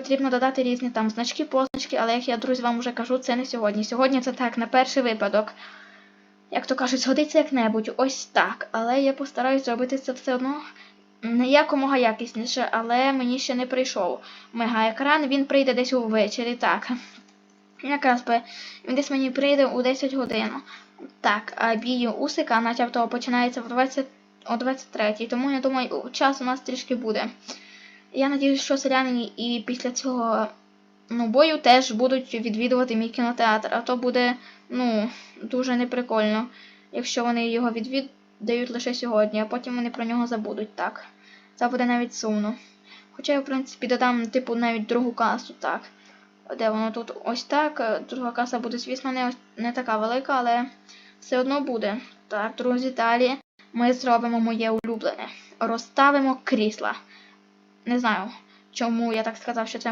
потрібно додати різні там значки, позначки, але як я, друзі, вам вже кажу, це не сьогодні. Сьогодні це так, на перший випадок. Як то кажуть, згодиться як-небудь, ось так. Але я постараюсь зробити це все одно не якомога якісніше, але мені ще не прийшов мега-екран, він прийде десь увечері, так. Якраз би він десь мені прийде у 10 годин. Так, а бій Усика начебто починається в 20, о 23, тому я думаю, час у нас трішки буде. Я надіюсь, що селяни і після цього ну, бою теж будуть відвідувати мій кінотеатр, а то буде ну, дуже неприкольно, якщо вони його відвідають лише сьогодні, а потім вони про нього забудуть, так. Це буде навіть сумно. Хоча я, в принципі, додам, типу, навіть другу касу, так. Де воно тут ось так. Друга каса буде, звісно, не, не така велика, але все одно буде. Так, друзі, далі ми зробимо моє улюблене. Розставимо крісла. Не знаю, чому я так сказав, що це